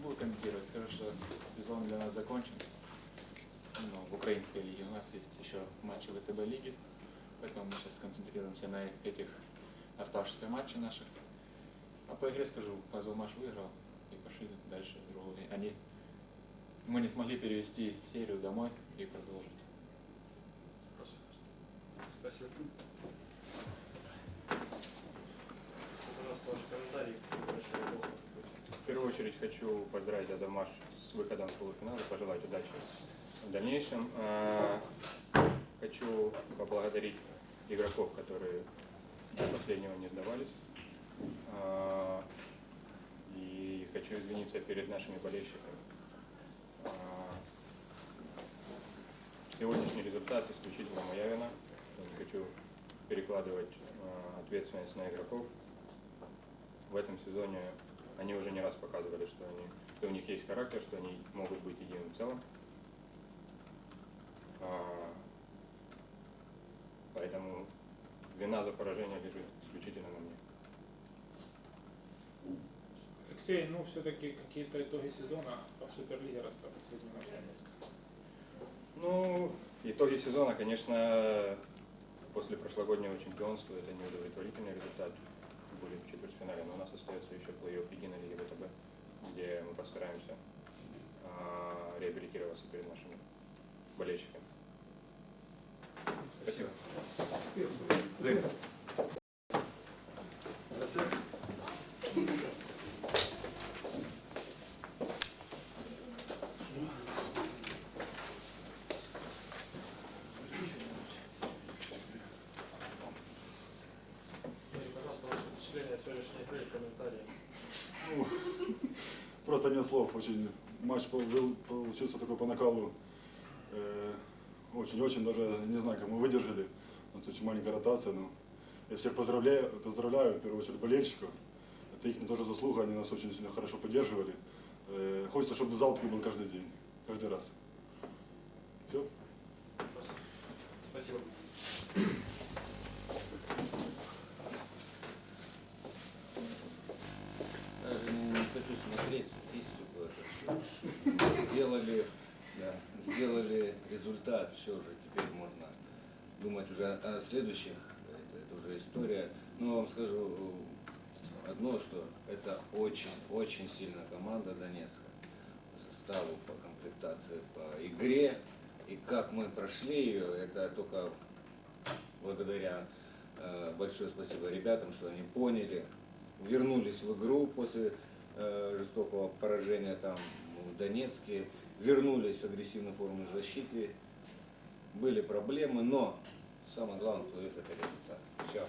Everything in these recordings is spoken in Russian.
буду комментировать. Скажу, что сезон для нас закончен. Ну, в украинской лиге у нас есть еще матчи ВТБ лиги, поэтому мы сейчас сконцентрируемся на этих оставшихся матчах наших. А по игре скажу, Азовмаш выиграл и пошли дальше в другую. Они, мы не смогли перевести серию домой и продолжить. Спасибо. Очередь хочу поздравить Адамаш с выходом в полуфинал и пожелать удачи в дальнейшем. А, Хочу поблагодарить игроков, которые до последнего не сдавались. А, И хочу извиниться перед нашими болельщиками. А, Сегодняшний результат исключительно моя вина. Не хочу перекладывать ответственность на игроков. В этом сезоне они уже не раз показывали, что, они, что у них есть характер, что они могут быть единым целым. А, Поэтому вина за поражение лежит исключительно на мне. Алексей, ну все-таки какие-то итоги сезона по Суперлиге раз по последним матчам. Ну, итоги сезона, конечно, после прошлогоднего чемпионства это неудовлетворительный результат. Четвертьфинале, но у нас остается еще плей-офф Единой ВТБ, где мы постараемся а, реабилитироваться перед нашими болельщиками. Спасибо. Взаимно. Игры, комментарии. Ну, просто нет слов. Очень матч был- получился такой по накалу. Э, Очень-очень даже не знаю, как мы выдержали. У нас очень маленькая ротация. Но я всех поздравляю, поздравляю, в первую очередь болельщиков. Это их тоже заслуга, они нас очень сильно хорошо поддерживали. Э, Хочется, чтобы зал такой был каждый день, каждый раз. Все. Спасибо. Спасибо. Даже не хочу смотреть статистику. Это всё. Сделали, да, сделали результат, все же, теперь можно думать уже о следующих, это, это уже история. Но вам скажу одно, что это очень-очень сильная команда Донецка по составу, по комплектации, по игре. И как мы прошли ее, это только благодаря э, большое спасибо ребятам, что они поняли, вернулись в игру после э, жестокого поражения там в Донецке, вернулись в агрессивной форме защиты. Были проблемы, но самое главное, плей это результат. Все.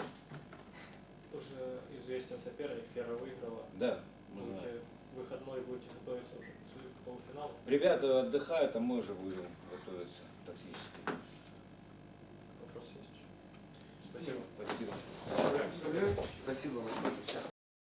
Уже известен соперник, Фера выиграла. Да, мы знаем. Будете выходной, будете готовиться уже к полуфиналу. Ребята отдыхают, а мы уже будем готовиться тактически. Вопрос есть. Спасибо. Спасибо. Спасибо вам большое.